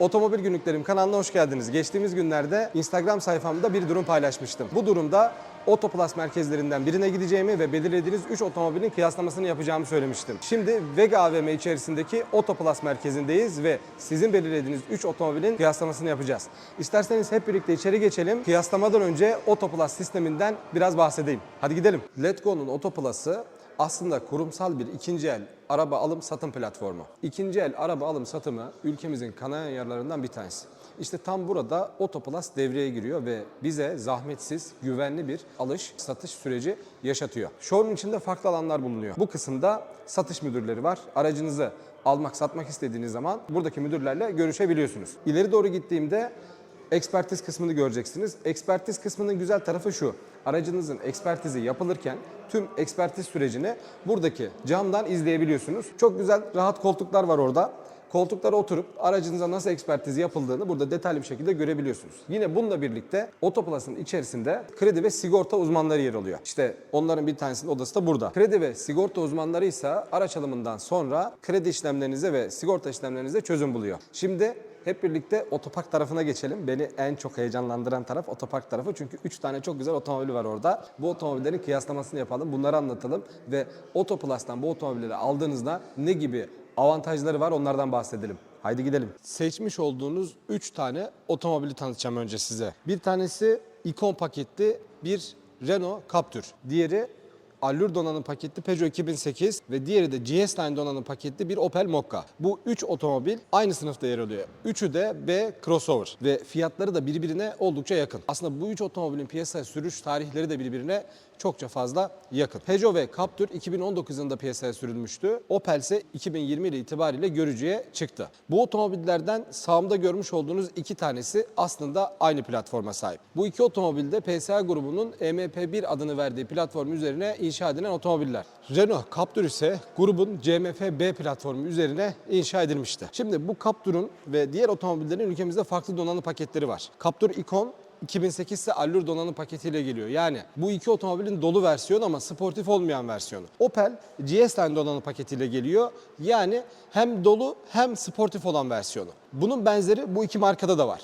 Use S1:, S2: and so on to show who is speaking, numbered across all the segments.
S1: Otomobil Günlüklerim kanalına hoş geldiniz. Geçtiğimiz günlerde Instagram sayfamda bir durum paylaşmıştım. Bu durumda Otoplas merkezlerinden birine gideceğimi ve belirlediğiniz 3 otomobilin kıyaslamasını yapacağımı söylemiştim. Şimdi Vega AVM içerisindeki Otoplas merkezindeyiz ve sizin belirlediğiniz 3 otomobilin kıyaslamasını yapacağız. İsterseniz hep birlikte içeri geçelim. Kıyaslamadan önce Otoplas sisteminden biraz bahsedeyim. Hadi gidelim. Letgo'nun Otoplas'ı aslında kurumsal bir ikinci el araba alım satım platformu. İkinci el araba alım satımı ülkemizin kanayan yerlerinden bir tanesi. İşte tam burada Otoplas devreye giriyor ve bize zahmetsiz, güvenli bir alış, satış süreci yaşatıyor. Showroom içinde farklı alanlar bulunuyor. Bu kısımda satış müdürleri var. Aracınızı almak, satmak istediğiniz zaman buradaki müdürlerle görüşebiliyorsunuz. İleri doğru gittiğimde ekspertiz kısmını göreceksiniz. Ekspertiz kısmının güzel tarafı şu. Aracınızın ekspertizi yapılırken tüm ekspertiz sürecini buradaki camdan izleyebiliyorsunuz. Çok güzel rahat koltuklar var orada. Koltuklara oturup aracınıza nasıl ekspertizi yapıldığını burada detaylı bir şekilde görebiliyorsunuz. Yine bununla birlikte Otoplas'ın içerisinde kredi ve sigorta uzmanları yer alıyor. İşte onların bir tanesinin odası da burada. Kredi ve sigorta uzmanları ise araç alımından sonra kredi işlemlerinize ve sigorta işlemlerinize çözüm buluyor. Şimdi hep birlikte otopark tarafına geçelim. Beni en çok heyecanlandıran taraf otopark tarafı. Çünkü 3 tane çok güzel otomobil var orada. Bu otomobillerin kıyaslamasını yapalım. Bunları anlatalım. Ve Otoplas'tan bu otomobilleri aldığınızda ne gibi avantajları var onlardan bahsedelim. Haydi gidelim. Seçmiş olduğunuz 3 tane otomobili tanıtacağım önce size. Bir tanesi ikon paketli bir Renault Captur. Diğeri Allure donanım paketli Peugeot 2008 ve diğeri de GS Line donanım paketli bir Opel Mokka. Bu 3 otomobil aynı sınıfta yer alıyor. Üçü de B crossover ve fiyatları da birbirine oldukça yakın. Aslında bu üç otomobilin piyasaya sürüş tarihleri de birbirine çokça fazla yakın. Peugeot ve Captur 2019 yılında piyasaya sürülmüştü. Opel ise 2020 yılı itibariyle görücüye çıktı. Bu otomobillerden sağımda görmüş olduğunuz iki tanesi aslında aynı platforma sahip. Bu iki otomobil de PSA grubunun MP1 adını verdiği platform üzerine inşa edilen otomobiller. Renault Captur ise grubun CMF-B platformu üzerine inşa edilmişti. Şimdi bu Captur'un ve diğer otomobillerin ülkemizde farklı donanım paketleri var. Captur Icon 2008 ise Allure donanım paketiyle geliyor. Yani bu iki otomobilin dolu versiyonu ama sportif olmayan versiyonu. Opel GS Line donanım paketiyle geliyor. Yani hem dolu hem sportif olan versiyonu. Bunun benzeri bu iki markada da var.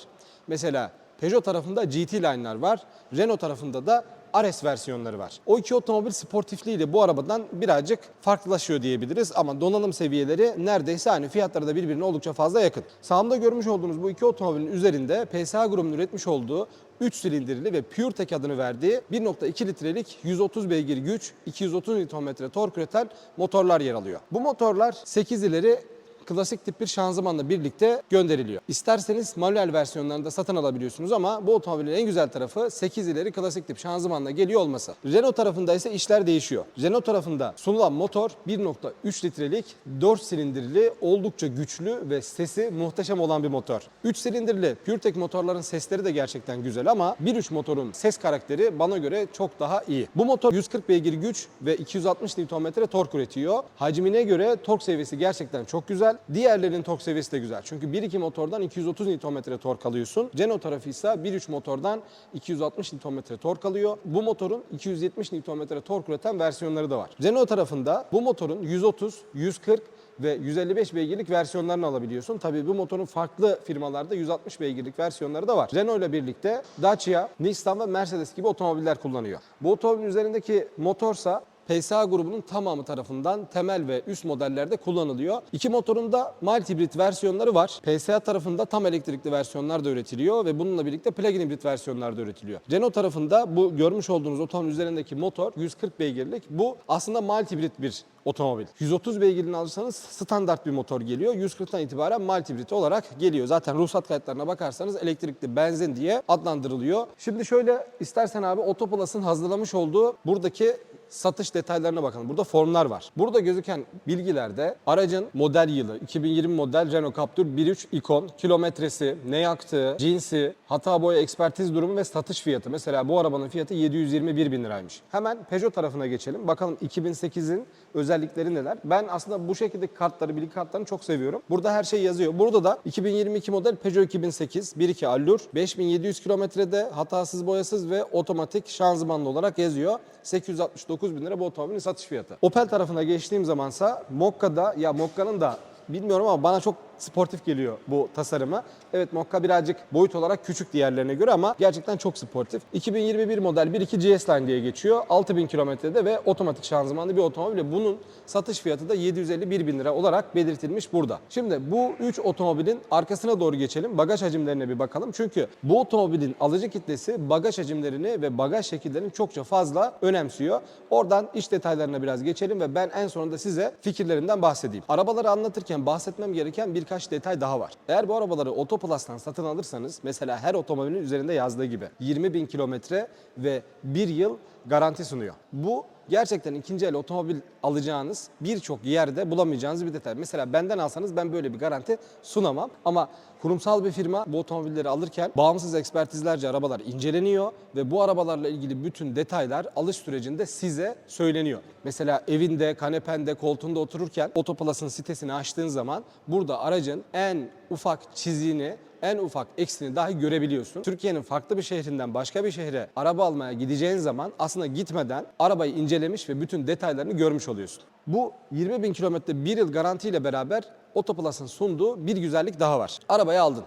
S1: Mesela Peugeot tarafında GT Line'lar var. Renault tarafında da RS versiyonları var. O iki otomobil sportifliğiyle bu arabadan birazcık farklılaşıyor diyebiliriz ama donanım seviyeleri neredeyse aynı. Fiyatları da birbirine oldukça fazla yakın. Sağımda görmüş olduğunuz bu iki otomobilin üzerinde PSA grubunun üretmiş olduğu 3 silindirli ve PureTech adını verdiği 1.2 litrelik 130 beygir güç, 230 Nm tork üreten motorlar yer alıyor. Bu motorlar 8 ileri klasik tip bir şanzımanla birlikte gönderiliyor. İsterseniz manuel versiyonlarını da satın alabiliyorsunuz ama bu otomobilin en güzel tarafı 8 ileri klasik tip şanzımanla geliyor olması. Renault tarafında ise işler değişiyor. Renault tarafında sunulan motor 1.3 litrelik 4 silindirli oldukça güçlü ve sesi muhteşem olan bir motor. 3 silindirli PureTech motorların sesleri de gerçekten güzel ama 1.3 motorun ses karakteri bana göre çok daha iyi. Bu motor 140 beygir güç ve 260 Nm tork üretiyor. Hacmine göre tork seviyesi gerçekten çok güzel. Diğerlerinin tork seviyesi de güzel. Çünkü 1.2 motordan 230 Nm tork alıyorsun. Renault tarafı ise 1.3 motordan 260 Nm tork alıyor. Bu motorun 270 Nm tork üreten versiyonları da var. Renault tarafında bu motorun 130, 140 ve 155 beygirlik versiyonlarını alabiliyorsun. Tabii bu motorun farklı firmalarda 160 beygirlik versiyonları da var. Renault ile birlikte Dacia, Nissan ve Mercedes gibi otomobiller kullanıyor. Bu otomobilin üzerindeki motorsa PSA grubunun tamamı tarafından temel ve üst modellerde kullanılıyor. İki motorun da mild hibrit versiyonları var. PSA tarafında tam elektrikli versiyonlar da üretiliyor ve bununla birlikte plug-in hibrit versiyonlar da üretiliyor. Renault tarafında bu görmüş olduğunuz otomobil üzerindeki motor 140 beygirlik. Bu aslında mild hibrit bir otomobil. 130 beygirini alırsanız standart bir motor geliyor. 140'tan itibaren mild hibrit olarak geliyor. Zaten ruhsat kayıtlarına bakarsanız elektrikli benzin diye adlandırılıyor. Şimdi şöyle istersen abi Otoplas'ın hazırlamış olduğu buradaki satış detaylarına bakalım. Burada formlar var. Burada gözüken bilgilerde aracın model yılı, 2020 model Renault Captur 1.3 Icon, kilometresi, ne yaktığı, cinsi, hata boya ekspertiz durumu ve satış fiyatı. Mesela bu arabanın fiyatı 721 bin liraymış. Hemen Peugeot tarafına geçelim. Bakalım 2008'in özellikleri neler? Ben aslında bu şekilde kartları, bilgi kartlarını çok seviyorum. Burada her şey yazıyor. Burada da 2022 model Peugeot 2008 1.2 Allure 5700 kilometrede hatasız boyasız ve otomatik şanzımanlı olarak yazıyor. 869 bin lira bu otomobilin satış fiyatı. Opel tarafına geçtiğim zamansa Mokka'da ya Mokka'nın da bilmiyorum ama bana çok sportif geliyor bu tasarımı. Evet Mokka birazcık boyut olarak küçük diğerlerine göre ama gerçekten çok sportif. 2021 model 1.2 GS Line diye geçiyor. 6000 kilometrede ve otomatik şanzımanlı bir otomobil. Bunun satış fiyatı da 751 bin lira olarak belirtilmiş burada. Şimdi bu 3 otomobilin arkasına doğru geçelim. Bagaj hacimlerine bir bakalım. Çünkü bu otomobilin alıcı kitlesi bagaj hacimlerini ve bagaj şekillerini çokça fazla önemsiyor. Oradan iç detaylarına biraz geçelim ve ben en sonunda size fikirlerimden bahsedeyim. Arabaları anlatırken bahsetmem gereken birkaç detay daha var. Eğer bu arabaları Otoplus'tan satın alırsanız mesela her otomobilin üzerinde yazdığı gibi 20 bin kilometre ve 1 yıl garanti sunuyor. Bu gerçekten ikinci el otomobil alacağınız birçok yerde bulamayacağınız bir detay. Mesela benden alsanız ben böyle bir garanti sunamam ama kurumsal bir firma bu otomobilleri alırken bağımsız ekspertizlerce arabalar inceleniyor ve bu arabalarla ilgili bütün detaylar alış sürecinde size söyleniyor. Mesela evinde, kanepende, koltuğunda otururken Otoplus'ın sitesini açtığın zaman burada aracın en ufak çiziğini en ufak eksiğini dahi görebiliyorsun. Türkiye'nin farklı bir şehrinden başka bir şehre araba almaya gideceğin zaman aslında gitmeden arabayı incelemiş ve bütün detaylarını görmüş oluyorsun. Bu 20 bin kilometre bir yıl garantiyle beraber Otoplus'ın sunduğu bir güzellik daha var. Arabayı aldın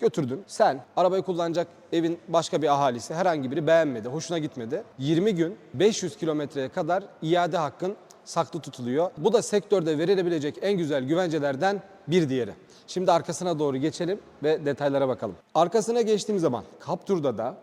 S1: götürdün. Sen arabayı kullanacak evin başka bir ahalisi herhangi biri beğenmedi, hoşuna gitmedi. 20 gün 500 kilometreye kadar iade hakkın saklı tutuluyor. Bu da sektörde verilebilecek en güzel güvencelerden bir diğeri. Şimdi arkasına doğru geçelim ve detaylara bakalım. Arkasına geçtiğim zaman Captur'da da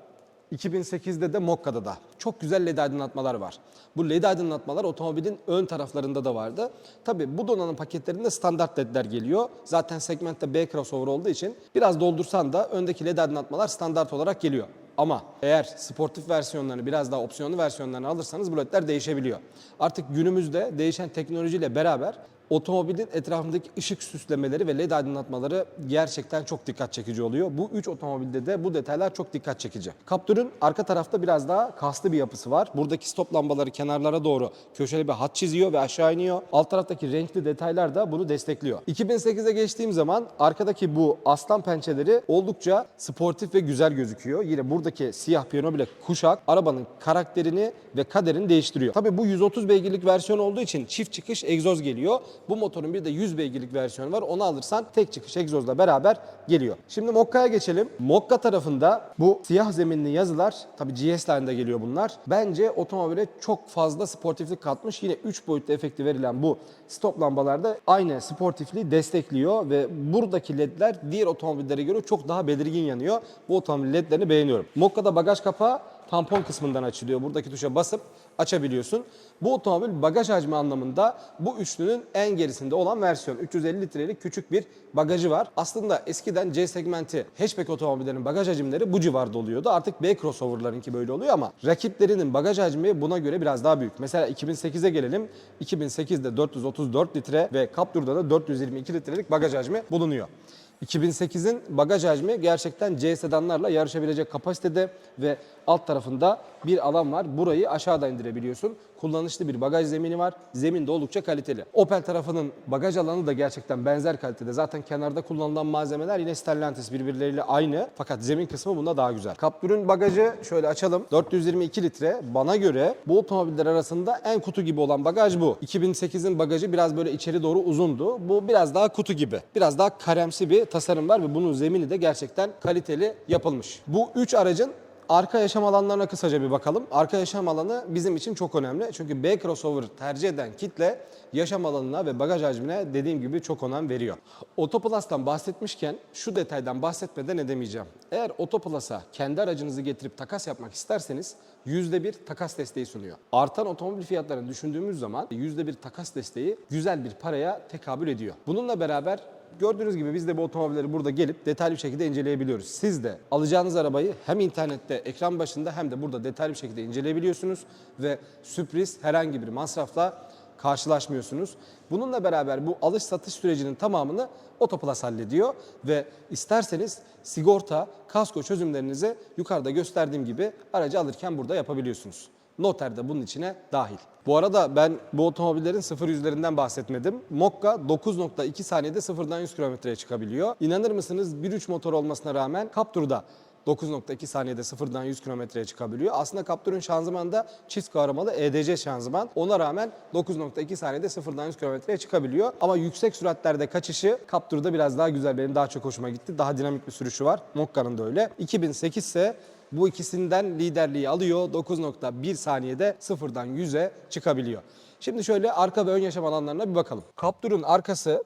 S1: 2008'de de Mokka'da da çok güzel led aydınlatmalar var. Bu led aydınlatmalar otomobilin ön taraflarında da vardı. Tabi bu donanım paketlerinde standart ledler geliyor. Zaten segmentte B crossover olduğu için biraz doldursan da öndeki led aydınlatmalar standart olarak geliyor. Ama eğer sportif versiyonlarını biraz daha opsiyonlu versiyonlarını alırsanız bu ledler değişebiliyor. Artık günümüzde değişen teknolojiyle beraber otomobilin etrafındaki ışık süslemeleri ve led aydınlatmaları gerçekten çok dikkat çekici oluyor. Bu üç otomobilde de bu detaylar çok dikkat çekici. Captur'un arka tarafta biraz daha kaslı bir yapısı var. Buradaki stop lambaları kenarlara doğru köşeli bir hat çiziyor ve aşağı iniyor. Alt taraftaki renkli detaylar da bunu destekliyor. 2008'e geçtiğim zaman arkadaki bu aslan pençeleri oldukça sportif ve güzel gözüküyor. Yine buradaki siyah piyano bile kuşak arabanın karakterini ve kaderini değiştiriyor. Tabii bu 130 beygirlik versiyon olduğu için çift çıkış egzoz geliyor. Bu motorun bir de 100 beygirlik versiyonu var. Onu alırsan tek çıkış egzozla beraber geliyor. Şimdi Mokka'ya geçelim. Mokka tarafında bu siyah zeminli yazılar tabii GS Line'da geliyor bunlar. Bence otomobile çok fazla sportiflik katmış. Yine 3 boyutlu efekti verilen bu stop lambalarda aynı sportifliği destekliyor ve buradaki ledler diğer otomobillere göre çok daha belirgin yanıyor. Bu otomobil ledlerini beğeniyorum. Mokka'da bagaj kapağı tampon kısmından açılıyor. Buradaki tuşa basıp açabiliyorsun. Bu otomobil bagaj hacmi anlamında bu üçlünün en gerisinde olan versiyon. 350 litrelik küçük bir bagajı var. Aslında eskiden C segmenti hatchback otomobillerin bagaj hacimleri bu civarda oluyordu. Artık B crossover'larınki böyle oluyor ama rakiplerinin bagaj hacmi buna göre biraz daha büyük. Mesela 2008'e gelelim. 2008'de 434 litre ve Captur'da da 422 litrelik bagaj hacmi bulunuyor. 2008'in bagaj hacmi gerçekten C sedanlarla yarışabilecek kapasitede ve alt tarafında bir alan var. Burayı aşağıda indirebiliyorsun. Kullanışlı bir bagaj zemini var. Zemin de oldukça kaliteli. Opel tarafının bagaj alanı da gerçekten benzer kalitede. Zaten kenarda kullanılan malzemeler yine Stellantis birbirleriyle aynı. Fakat zemin kısmı bunda daha güzel. Captur'un bagajı şöyle açalım. 422 litre. Bana göre bu otomobiller arasında en kutu gibi olan bagaj bu. 2008'in bagajı biraz böyle içeri doğru uzundu. Bu biraz daha kutu gibi. Biraz daha karemsi bir tasarım var ve bunun zemini de gerçekten kaliteli yapılmış. Bu üç aracın Arka yaşam alanlarına kısaca bir bakalım. Arka yaşam alanı bizim için çok önemli. Çünkü B crossover tercih eden kitle yaşam alanına ve bagaj hacmine dediğim gibi çok önem veriyor. Otoplus'tan bahsetmişken şu detaydan bahsetmeden edemeyeceğim. Eğer Otoplus'a kendi aracınızı getirip takas yapmak isterseniz %1 takas desteği sunuyor. Artan otomobil fiyatlarını düşündüğümüz zaman %1 takas desteği güzel bir paraya tekabül ediyor. Bununla beraber Gördüğünüz gibi biz de bu otomobilleri burada gelip detaylı bir şekilde inceleyebiliyoruz. Siz de alacağınız arabayı hem internette ekran başında hem de burada detaylı bir şekilde inceleyebiliyorsunuz ve sürpriz herhangi bir masrafla karşılaşmıyorsunuz. Bununla beraber bu alış satış sürecinin tamamını Otoplas hallediyor ve isterseniz sigorta, kasko çözümlerinizi yukarıda gösterdiğim gibi aracı alırken burada yapabiliyorsunuz. Noter de bunun içine dahil. Bu arada ben bu otomobillerin sıfır yüzlerinden bahsetmedim. Mokka 9.2 saniyede sıfırdan 100 kilometreye çıkabiliyor. İnanır mısınız 1.3 motor olmasına rağmen Captur'da 9.2 saniyede sıfırdan 100 kilometreye çıkabiliyor. Aslında Captur'un şanzımanı da çift kavramalı EDC şanzıman. Ona rağmen 9.2 saniyede sıfırdan 100 kilometreye çıkabiliyor. Ama yüksek süratlerde kaçışı Captur'da biraz daha güzel. Benim daha çok hoşuma gitti. Daha dinamik bir sürüşü var. Mokka'nın da öyle. 2008 ise bu ikisinden liderliği alıyor. 9.1 saniyede sıfırdan 100'e çıkabiliyor. Şimdi şöyle arka ve ön yaşam alanlarına bir bakalım. Captur'un arkası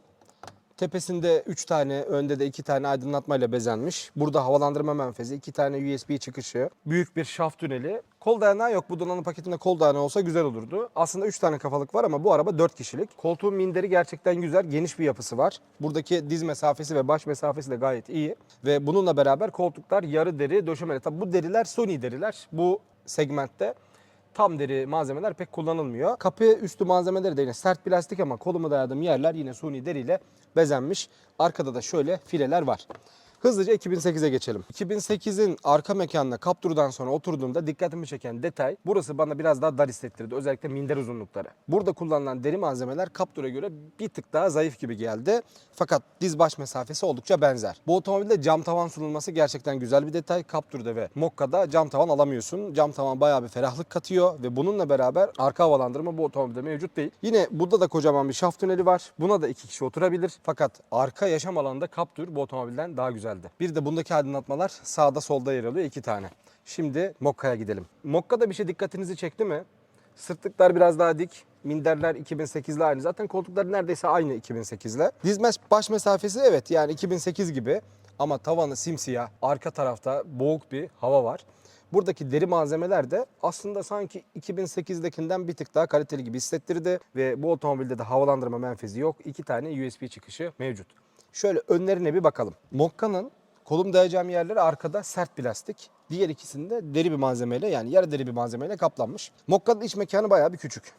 S1: Tepesinde 3 tane, önde de 2 tane aydınlatmayla bezenmiş. Burada havalandırma menfezi, 2 tane USB çıkışı, büyük bir şaft tüneli. Kol dayanağı yok. Bu donanım paketinde kol dayanağı olsa güzel olurdu. Aslında 3 tane kafalık var ama bu araba 4 kişilik. Koltuğun minderi gerçekten güzel, geniş bir yapısı var. Buradaki diz mesafesi ve baş mesafesi de gayet iyi. Ve bununla beraber koltuklar yarı deri döşemeli. Tabi bu deriler Sony deriler. Bu segmentte tam deri malzemeler pek kullanılmıyor. Kapı üstü malzemeleri de yine sert plastik ama kolumu dayadığım yerler yine suni deriyle bezenmiş. Arkada da şöyle fileler var. Hızlıca 2008'e geçelim. 2008'in arka mekanına Captur'dan sonra oturduğumda dikkatimi çeken detay burası bana biraz daha dar hissettirdi. Özellikle minder uzunlukları. Burada kullanılan deri malzemeler Captur'a göre bir tık daha zayıf gibi geldi. Fakat diz baş mesafesi oldukça benzer. Bu otomobilde cam tavan sunulması gerçekten güzel bir detay. Captur'da ve Mokka'da cam tavan alamıyorsun. Cam tavan bayağı bir ferahlık katıyor ve bununla beraber arka havalandırma bu otomobilde mevcut değil. Yine burada da kocaman bir şaft tüneli var. Buna da iki kişi oturabilir. Fakat arka yaşam alanında Captur bu otomobilden daha güzeldi. Bir de bundaki aydınlatmalar sağda solda yer alıyor iki tane. Şimdi Mokka'ya gidelim. Mokka'da bir şey dikkatinizi çekti mi? Sırtlıklar biraz daha dik. Minderler 2008 ile aynı. Zaten koltuklar neredeyse aynı 2008 ile. Dizmez baş mesafesi evet yani 2008 gibi. Ama tavanı simsiyah. Arka tarafta boğuk bir hava var. Buradaki deri malzemeler de aslında sanki 2008'dekinden bir tık daha kaliteli gibi hissettirdi. Ve bu otomobilde de havalandırma menfezi yok. İki tane USB çıkışı mevcut. Şöyle önlerine bir bakalım. Mokka'nın kolum dayayacağım yerleri arkada sert plastik. Diğer ikisinde deri bir malzemeyle yani yarı deri bir malzemeyle kaplanmış. Mokka'nın iç mekanı bayağı bir küçük.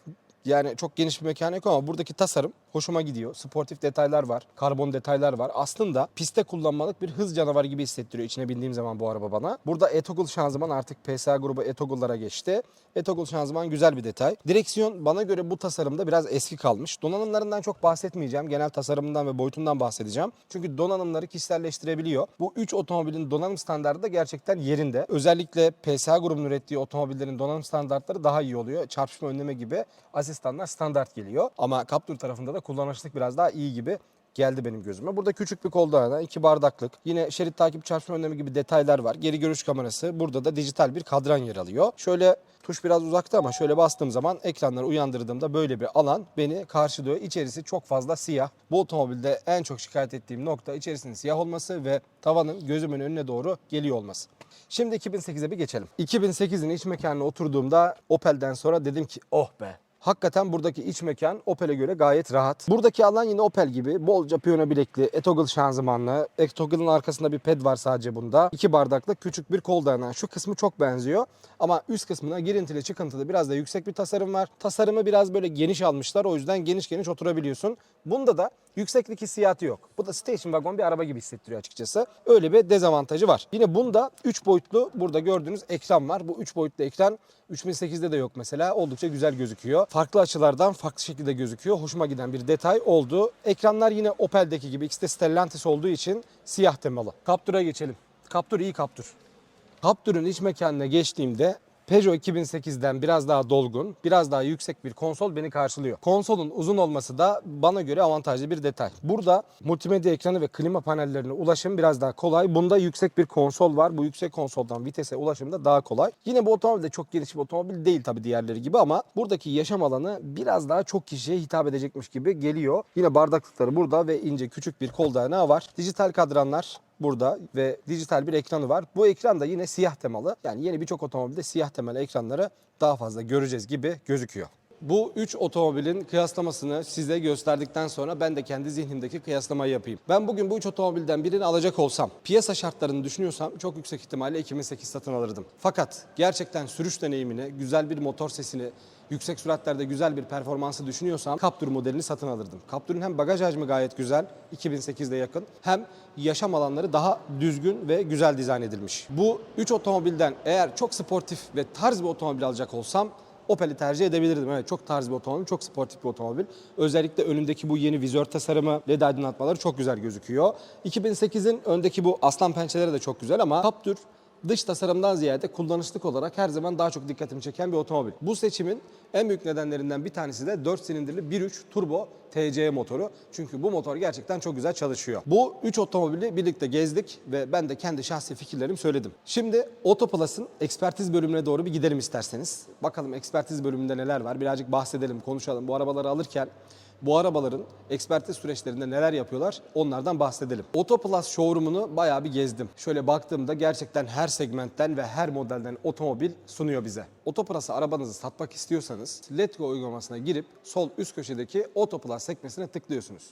S1: Yani çok geniş bir mekanı yok ama buradaki tasarım hoşuma gidiyor. Sportif detaylar var, karbon detaylar var. Aslında piste kullanmalık bir hız canavarı gibi hissettiriyor içine bindiğim zaman bu araba bana. Burada e-toggle şanzıman artık PSA grubu e-toggle'lara geçti. E-toggle şanzıman güzel bir detay. Direksiyon bana göre bu tasarımda biraz eski kalmış. Donanımlarından çok bahsetmeyeceğim. Genel tasarımından ve boyutundan bahsedeceğim. Çünkü donanımları kişiselleştirebiliyor. Bu 3 otomobilin donanım standartı da gerçekten yerinde. Özellikle PSA grubunun ürettiği otomobillerin donanım standartları daha iyi oluyor. Çarpışma önleme gibi asistanlar standart geliyor. Ama Captur tarafında da kullanışlık biraz daha iyi gibi geldi benim gözüme. Burada küçük bir kol dayanağı, iki bardaklık, yine şerit takip çarpma önlemi gibi detaylar var. Geri görüş kamerası, burada da dijital bir kadran yer alıyor. Şöyle tuş biraz uzakta ama şöyle bastığım zaman ekranları uyandırdığımda böyle bir alan beni karşılıyor. İçerisi çok fazla siyah. Bu otomobilde en çok şikayet ettiğim nokta içerisinin siyah olması ve tavanın gözümün önüne doğru geliyor olması. Şimdi 2008'e bir geçelim. 2008'in iç mekanına oturduğumda Opel'den sonra dedim ki oh be Hakikaten buradaki iç mekan Opel'e göre gayet rahat. Buradaki alan yine Opel gibi. Bolca piyano bilekli, e-toggle şanzımanlı. E-toggle'ın arkasında bir ped var sadece bunda. İki bardaklı küçük bir kol dayanağı. Şu kısmı çok benziyor. Ama üst kısmına girintili çıkıntılı biraz da yüksek bir tasarım var. Tasarımı biraz böyle geniş almışlar. O yüzden geniş geniş oturabiliyorsun. Bunda da yükseklik hissiyatı yok. Bu da station wagon bir araba gibi hissettiriyor açıkçası. Öyle bir dezavantajı var. Yine bunda 3 boyutlu burada gördüğünüz ekran var. Bu 3 boyutlu ekran 3008'de de yok mesela. Oldukça güzel gözüküyor. Farklı açılardan farklı şekilde gözüküyor. Hoşuma giden bir detay oldu. Ekranlar yine Opel'deki gibi ikisi de Stellantis olduğu için siyah temalı. Captur'a geçelim. Captur iyi Captur. Captur'un iç mekanına geçtiğimde Peugeot 2008'den biraz daha dolgun, biraz daha yüksek bir konsol beni karşılıyor. Konsolun uzun olması da bana göre avantajlı bir detay. Burada multimedya ekranı ve klima panellerine ulaşım biraz daha kolay. Bunda yüksek bir konsol var. Bu yüksek konsoldan vitese ulaşım da daha kolay. Yine bu otomobil de çok geniş bir otomobil değil tabii diğerleri gibi ama buradaki yaşam alanı biraz daha çok kişiye hitap edecekmiş gibi geliyor. Yine bardaklıkları burada ve ince küçük bir kol dayanağı var. Dijital kadranlar burada ve dijital bir ekranı var. Bu ekran da yine siyah temalı. Yani yeni birçok otomobilde siyah temalı ekranları daha fazla göreceğiz gibi gözüküyor. Bu üç otomobilin kıyaslamasını size gösterdikten sonra ben de kendi zihnimdeki kıyaslamayı yapayım. Ben bugün bu üç otomobilden birini alacak olsam, piyasa şartlarını düşünüyorsam çok yüksek ihtimalle 2008 satın alırdım. Fakat gerçekten sürüş deneyimini, güzel bir motor sesini, yüksek süratlerde güzel bir performansı düşünüyorsam Captur modelini satın alırdım. Captur'un hem bagaj hacmi gayet güzel, 2008'de yakın, hem yaşam alanları daha düzgün ve güzel dizayn edilmiş. Bu üç otomobilden eğer çok sportif ve tarz bir otomobil alacak olsam Opel'i tercih edebilirdim. Evet çok tarz bir otomobil, çok sportif bir otomobil. Özellikle önündeki bu yeni vizör tasarımı, led aydınlatmaları çok güzel gözüküyor. 2008'in öndeki bu aslan pençeleri de çok güzel ama Captur dış tasarımdan ziyade kullanışlık olarak her zaman daha çok dikkatimi çeken bir otomobil. Bu seçimin en büyük nedenlerinden bir tanesi de 4 silindirli 1.3 turbo TCE motoru. Çünkü bu motor gerçekten çok güzel çalışıyor. Bu 3 otomobili birlikte gezdik ve ben de kendi şahsi fikirlerimi söyledim. Şimdi Otoplus'ın ekspertiz bölümüne doğru bir gidelim isterseniz. Bakalım ekspertiz bölümünde neler var birazcık bahsedelim, konuşalım. Bu arabaları alırken bu arabaların ekspertiz süreçlerinde neler yapıyorlar onlardan bahsedelim. Otoplus showroom'unu bayağı bir gezdim. Şöyle baktığımda gerçekten her segmentten ve her modelden otomobil sunuyor bize. Otoplus'a arabanızı satmak istiyorsanız Letgo uygulamasına girip sol üst köşedeki Otoplus sekmesine tıklıyorsunuz.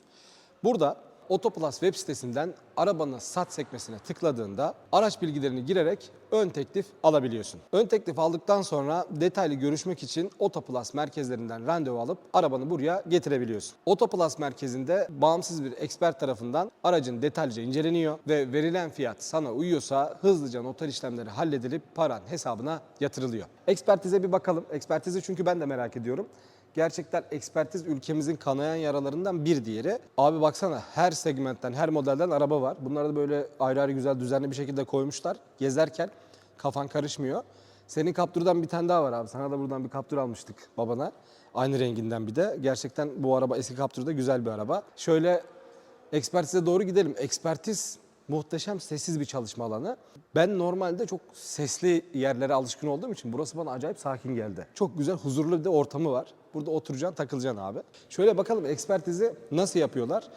S1: Burada Otoplus web sitesinden arabanı sat sekmesine tıkladığında araç bilgilerini girerek ön teklif alabiliyorsun. Ön teklif aldıktan sonra detaylı görüşmek için Otoplus merkezlerinden randevu alıp arabanı buraya getirebiliyorsun. Otoplus merkezinde bağımsız bir expert tarafından aracın detaylıca inceleniyor ve verilen fiyat sana uyuyorsa hızlıca noter işlemleri halledilip paran hesabına yatırılıyor. Ekspertize bir bakalım. Ekspertizi çünkü ben de merak ediyorum. Gerçekten ekspertiz ülkemizin kanayan yaralarından bir diğeri. Abi baksana her segmentten, her modelden araba var. Bunları da böyle ayrı ayrı güzel düzenli bir şekilde koymuşlar. Gezerken kafan karışmıyor. Senin kapturdan bir tane daha var abi. Sana da buradan bir kaptur almıştık babana. Aynı renginden bir de. Gerçekten bu araba eski kapturda güzel bir araba. Şöyle ekspertize doğru gidelim. Ekspertiz muhteşem sessiz bir çalışma alanı. Ben normalde çok sesli yerlere alışkın olduğum için burası bana acayip sakin geldi. Çok güzel, huzurlu bir de ortamı var. Burada oturacaksın, takılacaksın abi. Şöyle bakalım ekspertizi nasıl yapıyorlar?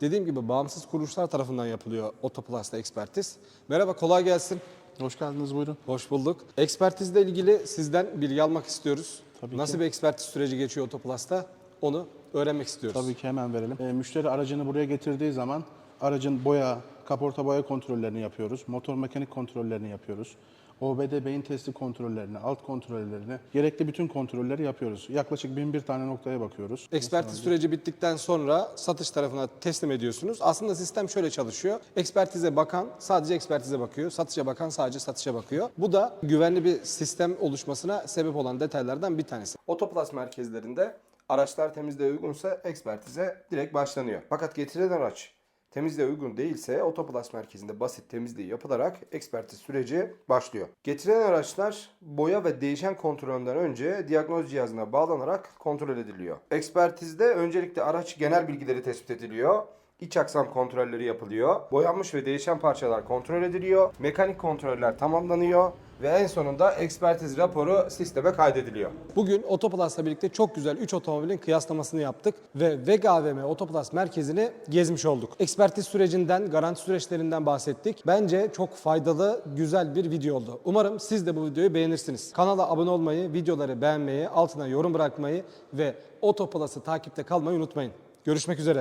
S1: Dediğim gibi bağımsız kuruluşlar tarafından yapılıyor Otoplus'ta ekspertiz. Merhaba, kolay gelsin.
S2: Hoş geldiniz buyurun.
S1: Hoş bulduk. Ekspertizle ilgili sizden bilgi almak istiyoruz.
S2: Tabii
S1: Nasıl
S2: ki.
S1: bir ekspertiz süreci geçiyor Otoplus'ta? Onu öğrenmek istiyoruz.
S2: Tabii ki hemen verelim. Ee, müşteri aracını buraya getirdiği zaman aracın boya, kaporta boya kontrollerini yapıyoruz. Motor mekanik kontrollerini yapıyoruz. OBD beyin testi kontrollerini, alt kontrollerini, gerekli bütün kontrolleri yapıyoruz. Yaklaşık bin bir tane noktaya bakıyoruz.
S1: Ekspertiz süreci bittikten sonra satış tarafına teslim ediyorsunuz. Aslında sistem şöyle çalışıyor. Ekspertize bakan sadece ekspertize bakıyor. Satışa bakan sadece satışa bakıyor. Bu da güvenli bir sistem oluşmasına sebep olan detaylardan bir tanesi. Otoplus merkezlerinde araçlar temizliğe uygunsa ekspertize direkt başlanıyor. Fakat getirilen araç temizliğe uygun değilse Otoplus merkezinde basit temizliği yapılarak ekspertiz süreci başlıyor. Getirilen araçlar boya ve değişen kontrolünden önce diagnoz cihazına bağlanarak kontrol ediliyor. Ekspertizde öncelikle araç genel bilgileri tespit ediliyor. İç aksam kontrolleri yapılıyor. Boyanmış ve değişen parçalar kontrol ediliyor. Mekanik kontroller tamamlanıyor ve en sonunda ekspertiz raporu sisteme kaydediliyor. Bugün Otoplus'la birlikte çok güzel 3 otomobilin kıyaslamasını yaptık ve Vega AVM Otoplus merkezini gezmiş olduk. Ekspertiz sürecinden, garanti süreçlerinden bahsettik. Bence çok faydalı, güzel bir video oldu. Umarım siz de bu videoyu beğenirsiniz. Kanala abone olmayı, videoları beğenmeyi, altına yorum bırakmayı ve Otoplus'ı takipte kalmayı unutmayın. Görüşmek üzere.